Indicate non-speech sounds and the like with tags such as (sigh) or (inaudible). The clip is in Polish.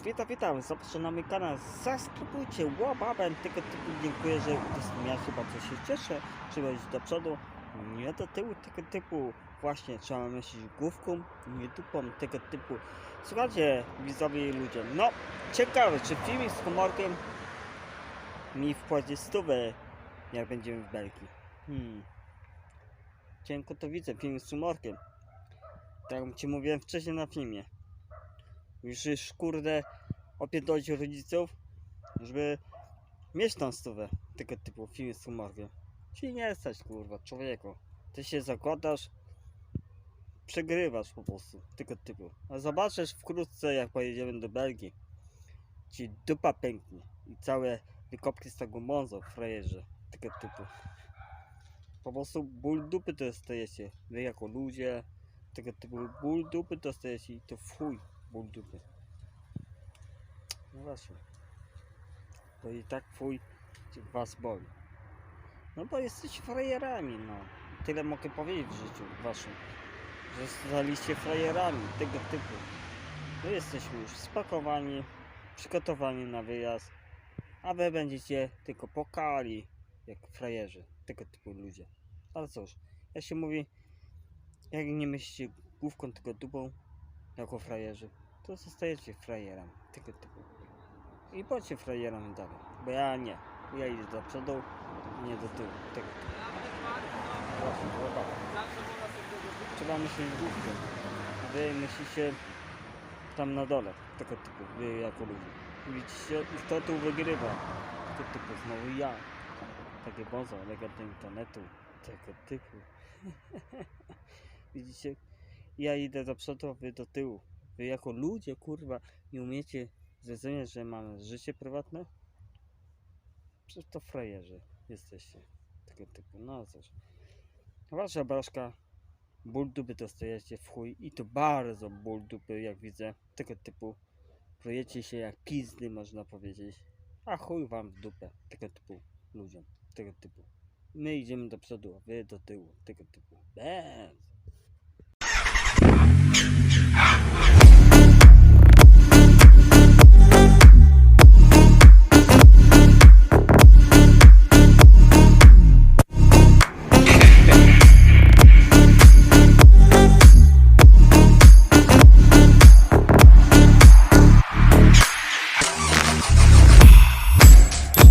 witam, witam, zapraszam na mój kanał, zasubskrybujcie, łababem, tego typu dziękuję, że udostępniacie, bardzo się cieszę, trzeba iść do przodu, nie do tyłu, tego typu, właśnie trzeba myśleć główką, nie dupą, tego typu. Słuchajcie, widzowie i ludzie, no, ciekawe, czy filmik z humorkiem mi wpłaci stówę, jak będziemy w Belgii. Hmm. Cienko to widzę, film z humorkiem. Tak jak ci mówiłem wcześniej na filmie. Już kurde opierdolić rodziców, żeby mieć tą stówę tego typu film z humorkiem. Czyli nie stać kurwa, człowieku. Ty się zakładasz, przegrywasz po prostu tego typu. A zobaczysz wkrótce jak pojedziemy do Belgii. Ci dupa pęknie i całe wykopki z tego monzo, frajerze, tego typu. Po prostu ból dupy dostajecie, wy jako ludzie, tego typu ból dupy dostajecie i to w chuj ból dupy. No właśnie. To i tak fuj was boli. No bo jesteście frajerami, no. Tyle mogę powiedzieć w życiu waszym. Że zostaliście frajerami tego typu. My jesteśmy już spakowani, przygotowani na wyjazd, a wy będziecie tylko pokali jak frajerzy, tego typu ludzie. Ale cóż, jak się mówi, jak nie myślicie główką, tylko dupą, jako frajerzy, to zostajecie frajerem tego typu. I bądźcie frajerem dalej, bo ja nie. Ja idę do przodu, nie do tyłu. Tego typu. Właśnie. Trzeba myśleć główką. Wy myślicie tam na dole, tego typu, wy jako ludzie. Widzicie, kto tu wygrywa? Tego typu, znowu ja. Takie bozo, legenda internetu, tego typu. (laughs) Widzicie? Ja idę do przodu, a wy do tyłu. Wy jako ludzie, kurwa, nie umiecie zrozumieć, że mamy życie prywatne? Przecież to frajerzy jesteście. Tego typu. No cóż. Wasza broszka. Ból dupy dostajecie w chuj. I to bardzo ból dupy, jak widzę. Tego typu. Projecie się jak pizdy, można powiedzieć. A chuj wam w dupę. Tego typu ludziom. Tego typu. My idziemy do przodu, a wy do tyłu. Tego typu. Bez.